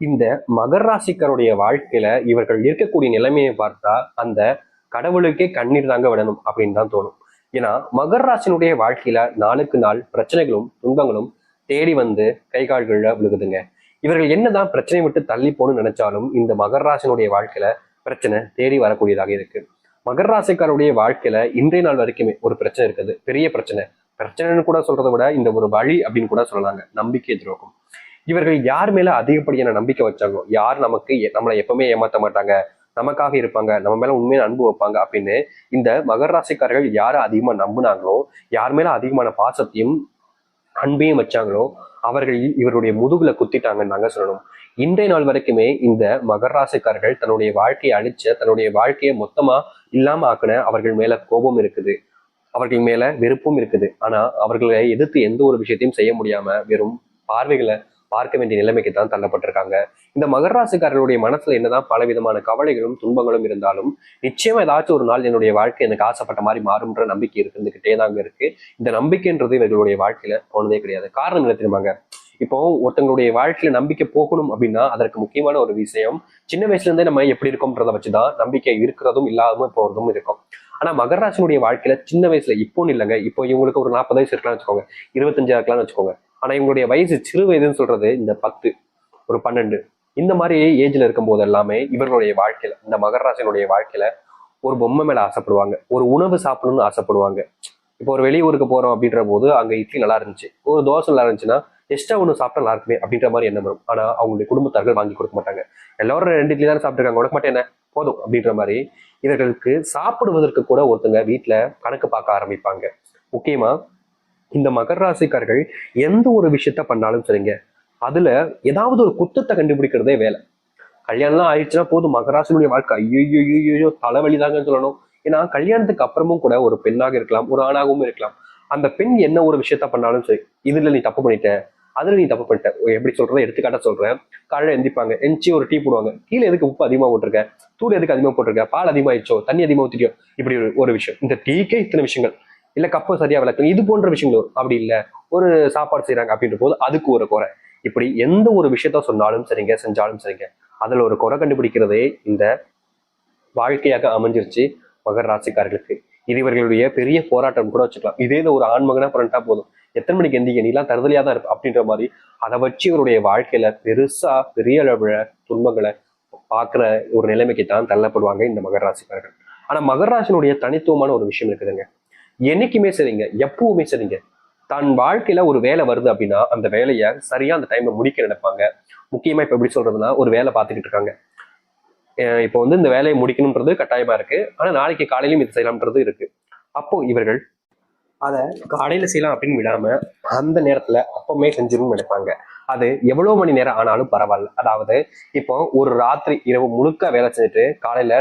இந்த மகர் ராசிக்கருடைய வாழ்க்கையில இவர்கள் இருக்கக்கூடிய நிலைமையை பார்த்தா அந்த கடவுளுக்கே கண்ணீர் தாங்க விடணும் அப்படின்னு தான் தோணும். ஏன்னா மகர் ராசினுடைய வாழ்க்கையில நாளுக்கு நாள் பிரச்சனைகளும் துன்பங்களும் தேடி வந்து கை கால்கள்ல விழுகுதுங்க. இவர்கள் என்னதான் பிரச்சனை விட்டு தள்ளி போகணும்னு நினைச்சாலும் இந்த மகர் ராசினுடைய வாழ்க்கையில பிரச்சனை தேடி வரக்கூடியதாக இருக்கு. மகர் ராசிக்காருடைய வாழ்க்கையில இன்றைய நாள் வரைக்குமே ஒரு பிரச்சனை இருக்குது. பெரிய பிரச்சனை. பிரச்சனைன்னு கூட சொல்றதை விட இந்த ஒரு வழி அப்படின்னு கூட சொல்லலாங்க. நம்பிக்கை துரோகம். இவர்கள் யார் மேல அதிகப்படியான நம்பிக்கை வச்சாங்களோ யார் நமக்கு எ- நம்மளை எப்பவுமே ஏமாத்த மாட்டாங்க? நமக்காக இருப்பாங்க? நம்ம மேல உண்மையான அன்பு வைப்பாங்க? அப்படின்னு இந்த மகர ராசிக்காரர்கள் யாரை அதிகமா நம்புனாங்களோ யார் மேல அதிகமான பாசத்தையும் அன்பையும் வச்சாங்களோ அவர்கள் இவருடைய முதுகுல குத்திட்டாங்கன்னு நாங்க சொல்லணும். இன்றைய நாள் வரைக்குமே இந்த மகர ராசிக்காரர்கள் தன்னுடைய வாழ்க்கையை அழிச்ச தன்னுடைய வாழ்க்கையை மொத்தமா இல்லாம ஆக்கின அவர்கள் மேல கோபம் இருக்குது. அவர்கள் மேல வெறுப்பும் இருக்குது. ஆனா அவர்களை எதிர்த்து எந்த ஒரு விஷயத்தையும் செய்ய முடியாம வெறும் பார்வைகளை பார்க்க வேண்டிய நிலைமைக்கு தான் தள்ளப்பட்டிருக்காங்க. இந்த மகராசிக்காரர்களுடைய மனசுல என்னதான் பல விதமான கவலைகளும் துன்பங்களும் இருந்தாலும் நிச்சயமா ஏதாச்சும் ஒரு நாள் என்னுடைய வாழ்க்கை எனக்கு ஆசைப்பட்ட மாதிரி மாறும்ன்ற நம்பிக்கை இருந்துகிட்டே தாங்க இருக்கு. இந்த நம்பிக்கைன்றது இவர்களுடைய வாழ்க்கையில போனதே கிடையாது. காரணம் என்ன தெரியுமாங்க? இப்போ ஒருத்தங்களுடைய வாழ்க்கையில நம்பிக்கை போகணும் அப்படின்னா அதற்கு முக்கியமான ஒரு விஷயம் சின்ன வயசுல இருந்தே நம்ம எப்படி இருக்கோம்ன்றத வச்சுதான் நம்பிக்கை இருக்கிறதும் இல்லாம போறதும் இருக்கும். ஆனா மகராசனுடைய வாழ்க்கையில சின்ன வயசுல இப்போன்னு இல்லைங்க. இப்போ இவங்களுக்கு ஒரு நாற்பது வயசு இருக்கலாம்னு வச்சுக்கோங்க. இருபத்தஞ்சா இருக்கலாம்னு வச்சுக்கோங்க. ஆனால் இவங்களுடைய வயசு சிறு வயதுன்னு சொல்றது இந்த பத்து ஒரு பன்னெண்டு. இந்த மாதிரி ஏஜ்ல இருக்கும் போது எல்லாமே இவர்களுடைய வாழ்க்கையில இந்த மகராசனுடைய வாழ்க்கையில ஒரு பொம்மை மேல ஆசைப்படுவாங்க. ஒரு உணவு சாப்பிடணும்னு ஆசைப்படுவாங்க. இப்போ ஒரு வெளியூருக்கு போறோம் அப்படின்ற போது அங்க இட்லி நல்லா இருந்துச்சு. ஒரு தோசை நல்லா இருந்துச்சுன்னா எக்ஸ்ட்ரா ஒன்று சாப்பிட்டா நல்லா இருக்குமே அப்படின்ற மாதிரி எண்ணம் வரும். ஆனா அவங்களுடைய குடும்பத்தார்கள் வாங்கி கொடுக்க மாட்டாங்க. எல்லாரும் ரெண்டு இட்லி தானே சாப்பிட்டுருக்காங்க. உனக்கு மட்டும் என்ன? போதும் அப்படின்ற மாதிரி இவர்களுக்கு சாப்பிடுவதற்கு கூட ஒருத்தங்க வீட்டுல கணக்கு பார்க்க ஆரம்பிப்பாங்க. முக்கியமா இந்த மகர ராசிக்காரர்கள் எந்த ஒரு விஷயத்த பண்ணாலும் சரிங்க. அதுல ஏதாவது ஒரு குத்தத்தை கண்டுபிடிக்கிறதே வேலை. கல்யாணம்லாம் ஆயிடுச்சுன்னா போதும் மகராசினுடைய வாழ்க்கை. ஐயோ ஐயோ தலைவலி தாங்கன்னு சொல்லணும். ஏன்னா கல்யாணத்துக்கு அப்புறமும் கூட ஒரு பெண்ணாக இருக்கலாம் ஒரு ஆணாகவும் இருக்கலாம். அந்த பெண் என்ன ஒரு விஷயத்த பண்ணாலும் சரி இதுல நீ தப்பு பண்ணிட்ட அதுல நீ தப்பு பண்ணிட்ட எப்படி சொல்றதை எடுத்துக்காட்ட சொல்றேன். காலையில எந்திப்பாங்க எந்திச்சு ஒரு டீ போடுவாங்க. கீழே எதுக்கு உப்பு அதிகமா போட்டிருக்க? தூள் எதுக்கு அதிகமா போட்டிருக்க? பால் அதிகமாயிடுச்சோ? தண்ணி அதிகமா ஊத்திட்டியோ? இப்படி ஒரு- ஒரு விஷயம். இந்த டீக்கே இத்தனை விஷயங்கள். இல்ல கப்பை சரியா விளக்கணும் இது போன்ற விஷயங்கள் வரும். அப்படி இல்லை. ஒரு சாப்பாடு செய்கிறாங்க அப்படின்ற போது அதுக்கு ஒரு குறை. இப்படி எந்த ஒரு விஷயத்த சொன்னாலும் சரிங்க செஞ்சாலும் சரிங்க. அதுல ஒரு குறை கண்டுபிடிக்கிறதே இந்த வாழ்க்கையாக அமைஞ்சிருச்சு மகர ராசிக்காரர்களுக்கு. இது இவர்களுடைய பெரிய போராட்டம் கூட வச்சுக்கலாம். இதே இது ஒரு ஆண்மகனா புரண்டா போதும். எத்தனை மணிக்கு எந்திக்க நீலாம் தருதலையா தான் இருப்ப. அப்படின்ற மாதிரி அதை வச்சு இவருடைய வாழ்க்கையில பெருசா பெரிய அளவுல துன்பங்களை பார்க்குற ஒரு நிலைமைக்கு தான் தள்ளப்படுவாங்க இந்த மகர ராசிக்காரர்கள். ஆனா மகர ராசினுடைய தனித்துவமான ஒரு விஷயம் இருக்குதுங்க. என்னைக்குமே சரிங்க எப்பவுமே சரிங்க தன் வாழ்க்கையில ஒரு வேலை வருது அப்படின்னா அந்த வேலையை சரியா அந்த டைம்ல முடிக்க நினைப்பாங்க. முக்கியமா இப்ப எப்படி சொல்றதுன்னா ஒரு வேலை பார்த்துக்கிட்டு இருக்காங்க. இப்போ வந்து இந்த வேலையை முடிக்கணும்ன்றது கட்டாயமா இருக்கு. ஆனா நாளைக்கு காலையிலும் இது செய்யலாம்ன்றது இருக்கு. அப்போ இவர்கள் அதை காலையில செய்யலாம் அப்படின்னு விடாம அந்த நேரத்துல அப்பவுமே செஞ்சிடணும்னு நினைப்பாங்க. அது எவ்வளவு மணி நேரம் ஆனாலும் பரவாயில்ல. அதாவது இப்போ ஒரு ராத்திரி இரவு முழுக்க வேலை செஞ்சுட்டு காலையில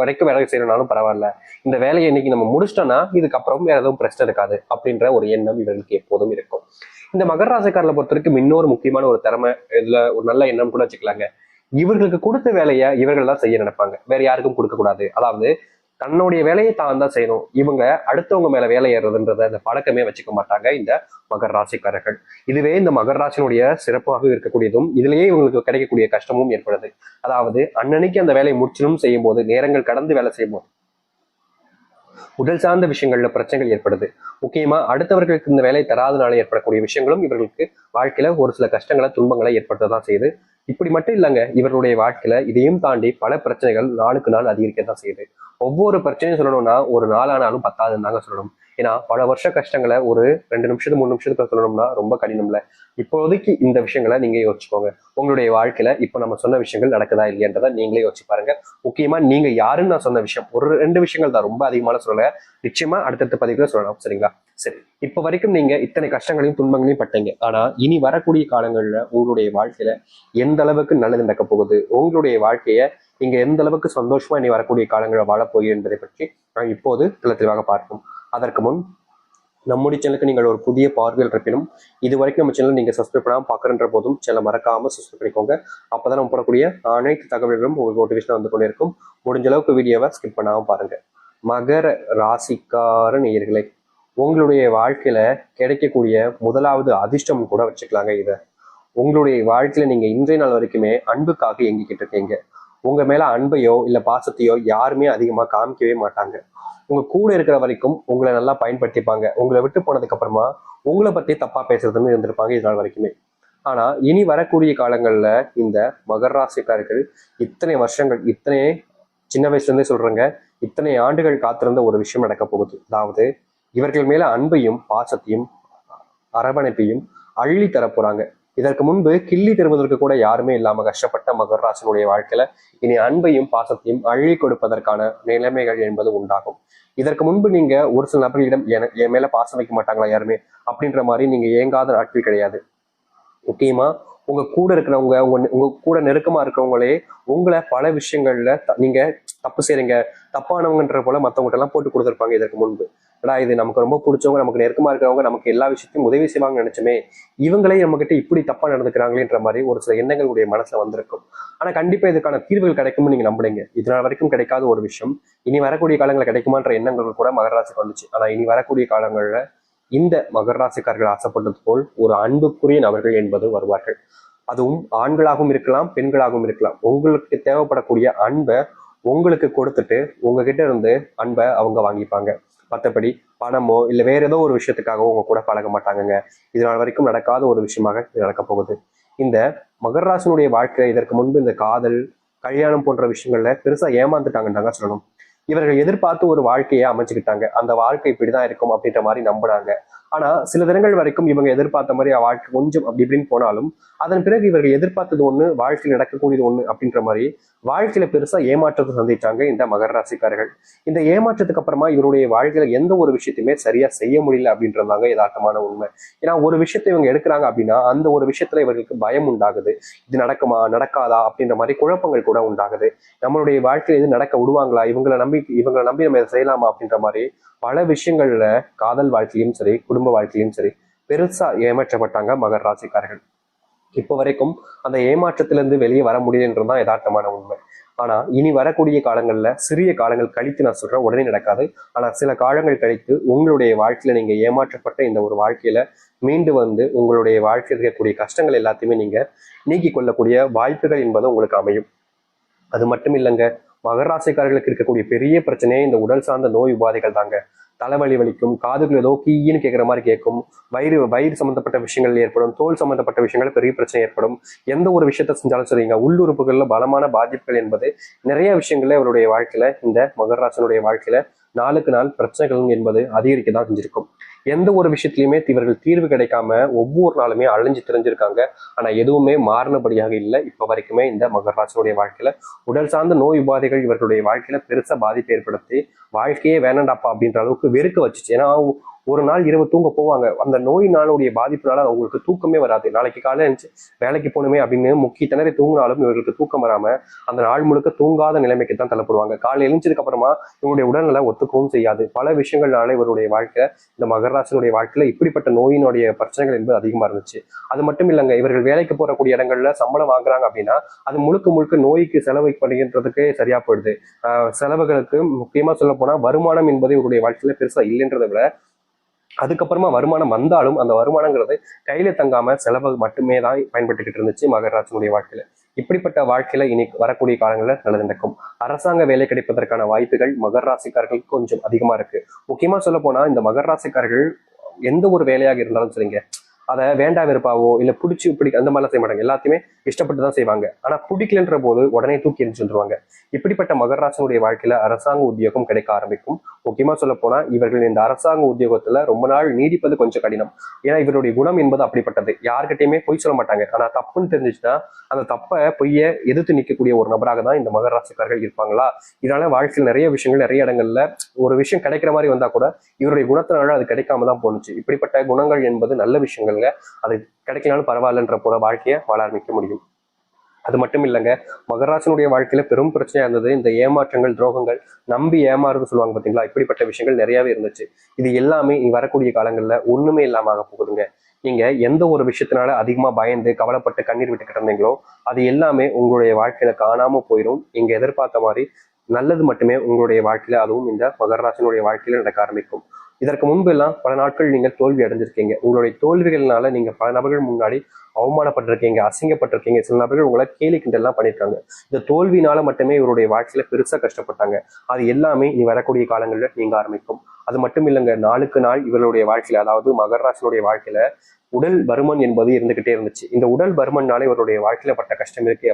வரைக்கும் வேலை செய்யணும்னாலும் பரவாயில்ல. இந்த வேலையை இன்னைக்கு நம்ம முடிச்சிட்டோம்னா இதுக்கப்புறம் வேற எதுவும் பிரச்சனை இருக்காது அப்படின்ற ஒரு எண்ணம் இவர்களுக்கு எப்போதும் இருக்கும். இந்த மகர ராசிக்காரில் பொறுத்த வரைக்கும் இன்னொரு முக்கியமான ஒரு திறமை இதுல ஒரு நல்ல எண்ணம் கூட வச்சுக்கலாங்க. இவர்களுக்கு கொடுத்த வேலையை இவர்கள் தான் செய்ய நினைப்பாங்க. வேற யாருக்கும் கொடுக்க கூடாது அதாவது தன்னுடைய வேலையை தான் தான் செய்யணும். இவங்க அடுத்தவங்க மேல வேலை ஏறுறதுன்றத அந்த பழக்கமே வச்சுக்க மாட்டாங்க இந்த மகர் ராசிக்காரர்கள். இதுவே இந்த மகர் ராசினுடைய சிறப்பாக இருக்கக்கூடியதும் இதுலயே இவங்களுக்கு கிடைக்கக்கூடிய கஷ்டமும் ஏற்படுது. அதாவது அன்னன்னைக்கு அந்த வேலையை முற்றிலும் செய்யும் போது நேரங்கள் கடந்து வேலை செய்யும் போது உடல் சார்ந்த விஷயங்கள்ல பிரச்சனைகள் ஏற்படுது. முக்கியமா அடுத்தவர்களுக்கு இந்த வேலை தராதனால ஏற்படக்கூடிய விஷயங்களும் இவர்களுக்கு வாழ்க்கையில ஒரு சில கஷ்டங்களை துன்பங்களை ஏற்படுத்ததான் செய்யுது. இப்படி மட்டும் இல்லைங்க. இவருடைய வாழ்க்கையில இதையும் தாண்டி பல பிரச்சனைகள் நாளுக்கு நாள் அதிகரிக்க தான் செய்யுது. ஒவ்வொரு பிரச்சனையும் சொல்லணும்னா ஒரு நாளானாலும் பத்தாதுன்னு தாங்க சொல்லணும். ஏன்னா பல வருஷ கஷ்டங்களை ஒரு ரெண்டு நிமிஷத்துக்கு மூணு நிமிஷத்துக்கு சொல்லணும்னா ரொம்ப கடினம்ல. இப்போதைக்கு இந்த விஷயங்களை நீங்க யோசிச்சுக்கோங்க. உங்களுடைய வாழ்க்கையில இப்ப நம்ம சொன்ன விஷயங்கள் நடக்குதா இல்லையன்றதை நீங்களே யோசிச்சு பாருங்க. முக்கியமா நீங்க யாருன்னு நான் சொன்ன விஷயம். ஒரு ரெண்டு விஷயங்கள் தான் ரொம்ப அதிகமான சொல்லல. நிச்சயமா அடுத்தடுத்த பதிவுல சொல்லலாம். சரிங்களா? சரி. இப்போ வரைக்கும் நீங்க இத்தனை கஷ்டங்களையும் துன்பங்களையும் பட்டீங்க. ஆனா இனி வரக்கூடிய காலங்கள்ல உங்களுடைய வாழ்க்கையில எந்த அளவுக்கு நல்லது நடக்க போகுது? உங்களுடைய வாழ்க்கைய நீங்க எந்த அளவுக்கு சந்தோஷமா இனி வரக்கூடிய காலங்களில் வாழப்போகிறேன் என்பதை பற்றி நான் இப்போது தெளிவாக பார்ப்போம். அதற்கு முன் நம்முடைய சேனலுக்கு நீங்கள் ஒரு புதிய பார்வையில் இருப்பினும் இது வரைக்கும் நம்ம சேனல் நீங்க சப்ஸ்கிரைப் பண்ணாமல் பார்க்குறன்ற போதும் சேனல் மறக்காமல் சப்ஸ்கிரைப் பண்ணிக்கோங்க. அப்பதான் நம்ம போடக்கூடிய அனைத்து தகவல்களும் உங்களுக்கு நோட்டிஃபிகேஷன் வந்து கொண்டே இருக்கும். முடிஞ்ச அளவுக்கு வீடியோவை ஸ்கிப் பண்ணாமல் பாருங்க. மகர ராசிக்கார நேயர்களை உங்களுடைய வாழ்க்கையில கிடைக்கக்கூடிய முதலாவது அதிர்ஷ்டம் கூட வச்சுக்கலாங்க இதை. உங்களுடைய வாழ்க்கையில் நீங்க இன்றைய நாள் வரைக்குமே அன்புக்காக இயங்கிக்கிட்டு இருக்கீங்க. உங்க மேல அன்பையோ இல்ல பாசத்தையோ யாருமே அதிகமா காமிக்கவே மாட்டாங்க. உங்க கூட இருக்கிற வரைக்கும் உங்களை நல்லா பயன்படுத்திப்பாங்க. உங்களை விட்டு போனதுக்கு அப்புறமா உங்களை பத்தி தப்பா பேசுறதுன்னு இருந்திருப்பாங்க இது நாள் வரைக்குமே. ஆனா இனி வரக்கூடிய காலங்கள்ல இந்த மகர ராசிக்காரர்கள் இத்தனை வருஷங்கள் இத்தனை சின்ன வயசுல இருந்தே சொல்றேங்க இத்தனை ஆண்டுகள் காத்திருந்த ஒரு விஷயம் நடக்க போகுது. அதாவது இவர்கள் மேல அன்பையும் பாசத்தையும் அரவணைப்பையும் அள்ளி தரப் போறாங்க. இதற்கு முன்பு கிள்ளி தருவதற்கு கூட யாருமே இல்லாம கஷ்டப்பட்ட மகராசனுடைய வாழ்க்கையில இனி அன்பையும் பாசத்தையும் அழி கொடுப்பதற்கான நிலைமைகள் என்பது உண்டாகும். இதற்கு முன்பு நீங்க ஒரு சில நபர்களிடம் என- என் மேல பாசம் வைக்க மாட்டாங்களா யாருமே? அப்படின்ற மாதிரி நீங்க ஏங்காத நாட்கள் கிடையாது. முக்கியமா உங்க கூட இருக்கிறவங்க உங்க உங்க கூட நெருக்கமா இருக்கிறவங்களே உங்களை பல விஷயங்கள்ல த- நீங்க தப்பு செய்றீங்க தப்பானவங்கன்ற போல மத்தவங்ககிட்ட எல்லாம் போட்டு கொடுத்துருப்பாங்க இதற்கு முன்பு. ஏடா இது நமக்கு ரொம்ப பிடிச்சவங்க நமக்கு நெருக்கமா இருக்கிறவங்க நமக்கு எல்லா விஷயத்தையும் உதவி செய்வாங்கன்னு நினைச்சுமே இவங்களே நம்ம கிட்ட இப்படி தப்பா நடந்துக்கிறாங்களேன்ற மாதிரி ஒரு சில எண்ணங்களுடைய மனசுல வந்திருக்கும். ஆனா கண்டிப்பா இதுக்கான தீர்வுகள் கிடைக்கும்னு நீங்க நம்புறீங்க. இதனால் வரைக்கும் கிடைக்காத ஒரு விஷயம். இனி வரக்கூடிய காலங்களில் கிடைக்குமான்ற எண்ணங்கள் கூட மகர வந்துச்சு. ஆனா இனி வரக்கூடிய காலங்கள்ல இந்த மகர ராசிக்காரர்கள் ஆசைப்பட்டது போல் ஒரு அன்புக்குரிய நபர்கள் என்பது வருவார்கள். அதுவும் ஆண்களாகவும் இருக்கலாம் பெண்களாகவும் இருக்கலாம். உங்களுக்கு தேவைப்படக்கூடிய அன்பை உங்களுக்கு கொடுத்துட்டு உங்ககிட்ட இருந்து அன்பை அவங்க வாங்கிப்பாங்க. மற்றபடி பணமோ இல்லை வேற ஏதோ ஒரு விஷயத்துக்காகவோ உங்க கூட பழக மாட்டாங்கங்க. இதனால் வரைக்கும் நடக்காத ஒரு விஷயமாக இது நடக்க போகுது. இந்த மகராசனுடைய வாழ்க்கை இதற்கு முன்பு இந்த காதல் கல்யாணம் போன்ற விஷயங்கள்ல பெருசா ஏமாந்துட்டாங்கன்னு சொல்லணும். இவர்கள் எதிர்பார்த்து ஒரு வாழ்க்கையை அமைச்சுக்கிட்டாங்க. அந்த வாழ்க்கை இப்படிதான் இருக்கும் அப்படின்ற மாதிரி நம்பினாங்க ஆனா சில தினங்கள் வரைக்கும் இவங்க எதிர்பார்த்த மாதிரி வாழ்க்கை கொஞ்சம் அப்படி இப்படின்னு போனாலும் அதன் பிறகு இவர்கள் எதிர்பார்த்தது ஒண்ணு வாழ்க்கையில் நடக்கக்கூடியது ஒண்ணு அப்படின்ற மாதிரி வாழ்க்கையில பெருசா ஏமாற்றத்தை சந்திச்சாங்க இந்த மகர ராசிக்காரர்கள். இந்த ஏமாற்றத்துக்கு அப்புறமா இவருடைய வாழ்க்கையில எந்த ஒரு விஷயத்தையுமே சரியா செய்ய முடியல அப்படின்றதாங்க யதார்த்தமான உண்மை. ஏன்னா ஒரு விஷயத்தை இவங்க எடுக்கிறாங்க அப்படின்னா அந்த ஒரு விஷயத்துல இவர்களுக்கு பயம் உண்டாகுது. இது நடக்குமா நடக்காதா அப்படின்ற மாதிரி குழப்பங்கள் கூட உண்டாகுது. நம்மளுடைய வாழ்க்கையில இது நடக்க விடுவாங்களா? இவங்களை நம்பி இவங்களை நம்பி நம்ம இதை செய்யலாமா அப்படின்ற மாதிரி பல விஷயங்கள்ல காதல் வாழ்க்கையும் சரி குடும்ப வாழ்க்கையிலும் சரி பெருசா ஏமாற்றப்பட்டாங்க மகர் ராசிக்காரர்கள். இப்போ வரைக்கும் அந்த ஏமாற்றத்திலிருந்து வெளியே வர முடியலன்றதுதான் யதார்த்தமான உண்மை. ஆனா இனி வரக்கூடிய காலங்கள்ல சிறிய காலங்கள் கழித்து நான் சொல்றேன் உடனே நடக்காது. ஆனா சில காலங்கள் கழித்து உங்களுடைய வாழ்க்கையில நீங்க ஏமாற்றப்பட்ட இந்த ஒரு வாழ்க்கையில மீண்டு வந்து உங்களுடைய வாழ்க்கையில் இருக்கக்கூடிய கஷ்டங்கள் எல்லாத்தையுமே நீங்க நீக்கிக் கொள்ளக்கூடிய வாய்ப்புகள் என்பது உங்களுக்கு அமையும். அது மட்டும் இல்லைங்க மகர ராசிக்காரர்களுக்கு இருக்கக்கூடிய பெரிய பிரச்சனையே இந்த உடல் சார்ந்த நோய் உபாதைகள் தாங்க. தலைவலி வலிக்கும் காதுகள் ஏதோ கீன்னு கேட்குற மாதிரி கேட்கும் வயிறு வயிறு சம்பந்தப்பட்ட விஷயங்கள் ஏற்படும் தோல் சம்பந்தப்பட்ட விஷயங்கள் பெரிய பிரச்சனை ஏற்படும். எந்த ஒரு விஷயத்த செஞ்சாலும் சரிங்க. உள்ளுறுப்புகளில் பலமான பாதிப்புகள் என்பது நிறைய விஷயங்கள்ல இவருடைய வாழ்க்கையில இந்த மகராசனுடைய வாழ்க்கையில நாளுக்கு நாள் பிரச்சனைகள் என்பது அதிகரிக்க தான் செஞ்சிருக்கும். எந்த ஒரு விஷயத்திலையுமே இவர்கள் தீர்வு கிடைக்காம ஒவ்வொரு நாளுமே அழிஞ்சு தெரிஞ்சிருக்காங்க. ஆனா எதுவுமே மாறினபடியாக இல்லை. இப்ப வரைக்குமே இந்த மகர ராசினுடைய வாழ்க்கையில உடல் சார்ந்த நோய் உபாதைகள் இவர்களுடைய வாழ்க்கையில பெருசா பாதிப்பு ஏற்படுத்தி வாழ்க்கையே வேணாண்டாப்பா அப்படின்ற அளவுக்கு வெறுக்க வச்சுச்சு. ஏன்னா ஒரு நாள் இரவு தூங்க போவாங்க. அந்த நோயினாலுடைய பாதிப்புனால அவங்களுக்கு தூக்கமே வராது. நாளைக்கு காலையில இருந்துச்சு வேலைக்கு போகணுமே அப்படின்னு முக்கிய திணறி தூங்கினாலும் இவர்களுக்கு தூக்கம் வராம அந்த நாள் முழுக்க தூங்காத நிலைமைக்கு தான் தள்ளப்படுவாங்க. காலையில் எழுந்ததுக்கு அப்புறமா இவங்களுடைய உடல்நல ஒத்துக்கவும் செய்யாது. பல விஷயங்கள்னால இவருடைய வாழ்க்கை இந்த மகராசனுடைய வாழ்க்கையில இப்படிப்பட்ட நோயினுடைய பிரச்சனைகள் என்பது அதிகமா இருந்துச்சு. அது மட்டும் இல்லைங்க இவர்கள் வேலைக்கு போறக்கூடிய இடங்கள்ல சம்பளம் வாங்குறாங்க அப்படின்னா அது முழுக்க முழுக்க நோய்க்கு செலவு பண்ணுகின்றதுக்கே சரியா போயிடுது. செலவுகளுக்கு முக்கியமா சொல்ல போனா வருமானம் என்பது இவருடைய வாழ்க்கையில பெருசா இல்லைன்றதை விட அதுக்கப்புறமா வருமானம் வந்தாலும் அந்த வருமானங்கிறது கையில தங்காம செலவு மட்டுமே தான் பயன்பட்டுக்கிட்டு இருந்துச்சு மகராஜனுடைய வாழ்க்கையில. இப்படிப்பட்ட வாழ்க்கையில இனி வரக்கூடிய காலங்களில் நல்லது நடக்கும். அரசாங்க வேலை கிடைப்பதற்கான வாய்ப்புகள் மகர ராசிக்காரர்களுக்கு கொஞ்சம் அதிகமா இருக்கு. முக்கியமா சொல்ல போனா இந்த மகர ராசிக்காரர்கள் எந்த ஒரு வேலையாக இருந்தாலும் சரிங்க. அதை வேண்டா இருப்பாவோ இல்லை பிடிச்சி பிடிக்க அந்த மாதிரிலாம் செய்ய மாட்டாங்க. எல்லாத்தையுமே இஷ்டப்பட்டு தான் செய்வாங்க. ஆனால் பிடிக்கலன்ற போது உடனே தூக்கி எரிஞ்சு வந்துருவாங்க. இப்படிப்பட்ட மகராசனுடைய வாழ்க்கையில் அரசாங்க உத்தியோகம் கிடைக்க ஆரம்பிக்கும். முக்கியமாக சொல்ல போனால் இவர்கள் இந்த அரசாங்க உத்தியோகத்தில் ரொம்ப நாள் நீடிப்பது கொஞ்சம் கடினம். ஏன்னா இவருடைய குணம் என்பது அப்படிப்பட்டது. யார்கிட்டையுமே பொய் சொல்ல மாட்டாங்க. ஆனால் தப்புன்னு தெரிஞ்சிச்சுன்னா அந்த தப்பை பொய்ய எதிர்த்து நிற்கக்கூடிய ஒரு நபராக தான் இந்த மகராசிக்காரர்கள் இருப்பாங்களா? இதனால வாழ்க்கையில் நிறைய விஷயங்கள் நிறைய இடங்கள்ல ஒரு விஷயம் கிடைக்கிற மாதிரி வந்தா கூட இவருடைய குணத்தினால அது கிடைக்காம தான் போணுச்சு. இப்படிப்பட்ட குணங்கள் என்பது நல்ல விஷயங்கள் விஷயங்கள்ங்க அது கிடைக்கலனாலும் பரவாயில்லன்ற போல வாழ்க்கையை வாழ ஆரம்பிக்க முடியும். அது மட்டும் இல்லைங்க மகராசனுடைய வாழ்க்கையில பெரும் பிரச்சனையா இருந்தது. இந்த ஏமாற்றங்கள் துரோகங்கள் நம்பி ஏமாறுன்னு சொல்லுவாங்க பாத்தீங்களா? இப்படிப்பட்ட விஷயங்கள் நிறையவே இருந்துச்சு. இது எல்லாமே இனி வரக்கூடிய காலங்கள்ல ஒண்ணுமே இல்லாம ஆக போகுதுங்க. நீங்க எந்த ஒரு விஷயத்தினால அதிகமா பயந்து கவலைப்பட்டு கண்ணீர் விட்டுக்கிட்டு இருந்தீங்களோ அது எல்லாமே உங்களுடைய வாழ்க்கையில காணாம போயிடும் நீங்க எதிர்பார்த்த மாதிரி நல்லது மட்டுமே உங்களுடைய வாழ்க்கையில அதுவும் இந்த மகராசனுடைய வாழ்க்கையில நடக்க ஆரம்பிக்கும். இதற்கு முன்பு எல்லாம் பல நாட்கள் நீங்கள் தோல்வி அடைஞ்சிருக்கீங்க. உங்களுடைய தோல்விகள்னால நீங்க பல நபர்கள் முன்னாடி அவமானப்பட்டிருக்கீங்க அசிங்கப்பட்டிருக்கீங்க. சில நபர்கள் உங்களை கேலி கிண்டெல்லாம் பண்ணியிருக்காங்க இந்த தோல்வினால மட்டுமே இவருடைய வாழ்க்கையில பெருசா கஷ்டப்பட்டாங்க. அது எல்லாமே நீ வரக்கூடிய காலங்களில் நீங்க ஆரம்பிக்கும். அது மட்டும் இல்லைங்க நாளுக்கு நாள் இவருடைய வாழ்க்கையில அதாவது மகராசினுடைய வாழ்க்கையில உடல் பருமன் என்பது இருந்துகிட்டே இருந்துச்சு. இந்த உடல் பருமன்னாலே இவருடைய வாழ்க்கையில பட்ட கஷ்டம் இருக்கு.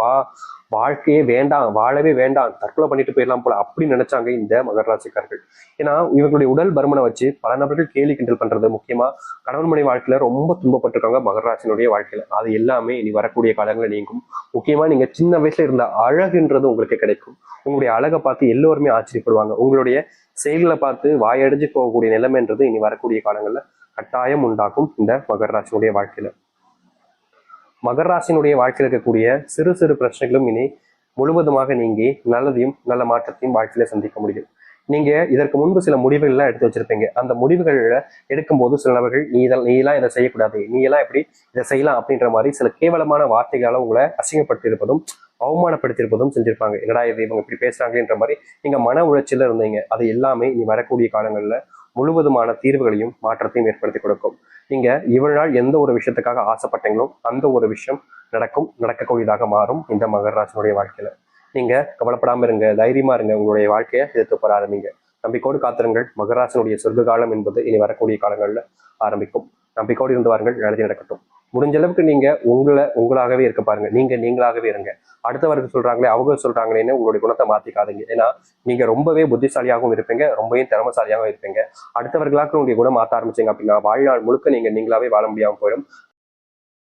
எப்பப்பப்பப்பா வாழ்க்கையே வேண்டாம் வாழவே வேண்டாம் தற்கொலை பண்ணிட்டு போயிடலாம் போல அப்படி நினைச்சாங்க இந்த மகர ராசிக்காரர்கள் ஏன்னா இவர்களுடைய உடல் பருமனை வச்சு பல நபர்கள் கேலி கிண்டல் பண்றது முக்கியமா கணவன் மனை வாழ்க்கையில ரொம்ப துன்பப்பட்டிருக்காங்க மகர ராசினுடைய வாழ்க்கையில. அது எல்லாமே இனி வரக்கூடிய காலங்களில் நீங்கும். முக்கியமா நீங்க சின்ன வயசுல இருந்த அழகுன்றது உங்களுக்கு கிடைக்கும். உங்களுடைய அழகை பார்த்து எல்லோருமே ஆச்சரியப்படுவாங்க. உங்களுடைய செயல்களை பார்த்து வாயடைஞ்சு போகக்கூடிய நிலைமைன்றது இனி வரக்கூடிய காலங்களில் கட்டாயம் உண்டாக்கும் இந்த மகர ராசினுடைய வாழ்க்கையில. மகர ராசினுடைய வாழ்க்கையில் இருக்கக்கூடிய சிறு சிறு பிரச்சனைகளும் இனி முழுவதுமாக நீங்கி நல்லதையும் நல்ல மாற்றத்தையும் வாழ்க்கையில சந்திக்க முடியும். நீங்க இதற்கு முன்பு சில முடிவுகள்லாம் எடுத்து வச்சிருப்பீங்க. அந்த முடிவுகள்ல எடுக்கும்போது சில நபர்கள் நீ இதெல்லாம் நீ எல்லாம் இதை செய்யக்கூடாது. நீ எல்லாம் எப்படி இதை செய்யலாம்? அப்படின்ற மாதிரி சில கேவலமான வார்த்தைகளால உங்களை அசிங்கப்படுத்தியிருப்பதும் அவமானப்படுத்தியிருப்பதும் செஞ்சிருப்பாங்க. என்னடா இது இவங்க இப்படி பேசுறாங்கன்ற மாதிரி நீங்க மன உளைச்சல்ல இருந்தீங்க. அது எல்லாமே நீ வரக்கூடிய காலங்கள்ல முழுவதுமான தீர்வுகளையும் மாற்றத்தையும் ஏற்படுத்தி கொடுக்கும். நீங்க இவ்வளவு நாள் எந்த ஒரு விஷயத்துக்காக ஆசைப்பட்டீங்களோ அந்த ஒரு விஷயம் நடக்கும் நடக்கக்கூடியதாக மாறும் இந்த மகர வாழ்க்கையில. நீங்க கவலைப்படாம இருங்க தைரியமா இருங்க உங்களுடைய வாழ்க்கையை எதிர்த்து போற ஆரம்பிங்க. நம்பிக்கோடு காத்திருங்கள். மகராசனுடைய சொர்க்க காலம் என்பது இனி வரக்கூடிய காலங்களில் ஆரம்பிக்கும். நம்பிக்கோடு இருந்து வாருங்கள். எழுதி நடக்கட்டும். முடிஞ்ச அளவுக்கு நீங்க உங்களை உங்களாகவே இருக்க பாருங்க. நீங்க நீங்களாகவே இருங்க. அடுத்தவர்கள் சொல்றாங்களே அவங்க சொல்றாங்களேன்னு உங்களுடைய குணத்தை மாத்திக்காதீங்க. ஏன்னா நீங்க ரொம்பவே புத்திசாலியாகவும் இருப்பீங்க ரொம்பவே திறமசாலியாகவும் இருப்பீங்க. அடுத்தவர்களாக உங்களுடைய குணம் மாற்ற ஆரம்பிச்சீங்க அப்படின்னா வாழ்நாள் முழுக்க நீங்க நீங்களாவே வாழ முடியாமல் போயிடும்.